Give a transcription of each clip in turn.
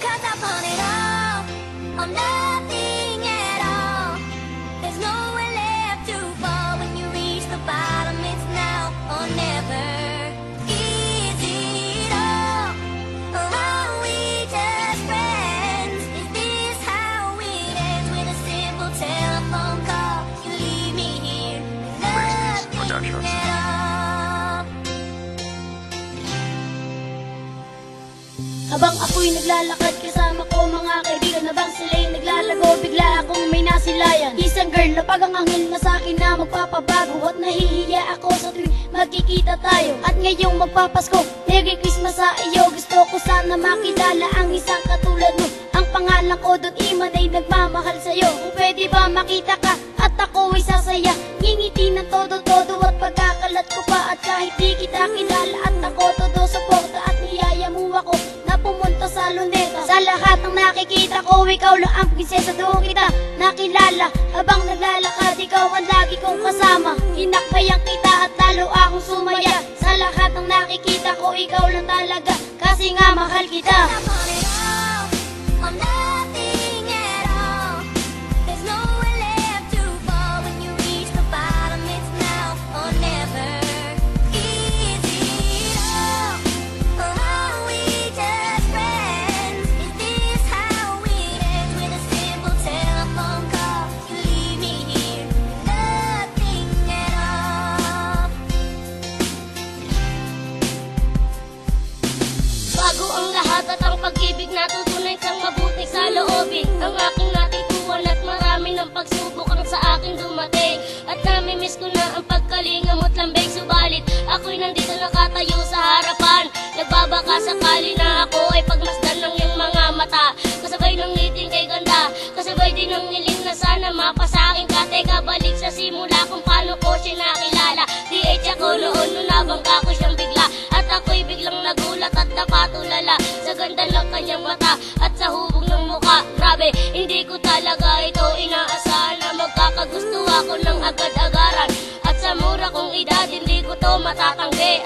Cause I want it all nothing Habang ako'y naglalakad kasama ko mga kaibigan. Habang sila'y naglalago bigla akong may nasilayan. Isang girl na pag ang anghel na sa'kin na magpapabago. At nahihiya ako sa tuwing magkikita tayo. At ngayong magpapasko, Merry Christmas sa iyo. Gusto ko sana makilala ang isang katulad mo. Ang pangalan ko doon iman ay nagmamahal sa'yo. Kung pwede ba makita ka at ako ay sasaya. Ngingiti ng todo-todo at pagkakalat ko pa. At kahit di kita kilala at ako Lahat ng nakikita ko, ikaw lang ang prinsesa Doon kita. Nakilala Habang naglalakad, ikaw ang lagi kong kasama. Hinakbayan kita at lalo akong sumaya. Sa lahat ng nakikita ko, ikaw lang talaga. Kasi nga mahal kita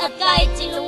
matatanggi At kahit sinong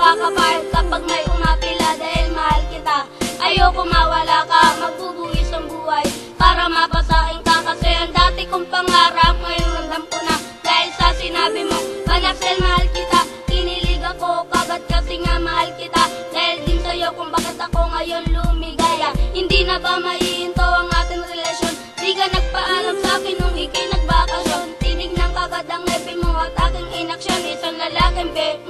magpakapal kapag may umapila dahil mahal kita. Ayoko mawala ka, magbubuwis ang buhay. Para mapasakin ka kasi ang dati kong pangarap ngayon ramdam ko na. Dahil sa sinabi mo Panapsel mahal kita, kinilig ako kagat kasi nga mahal kita. Dahil din sa'yo kung bakit ako ngayon lumigaya. Hindi na ba maihinto ang ating relasyon? Di ka nagpaalam sa'kin nung ikay nagbakasyon. Tinig ng kagad ang epi mo at aking inaksyon. Isang lalaking babe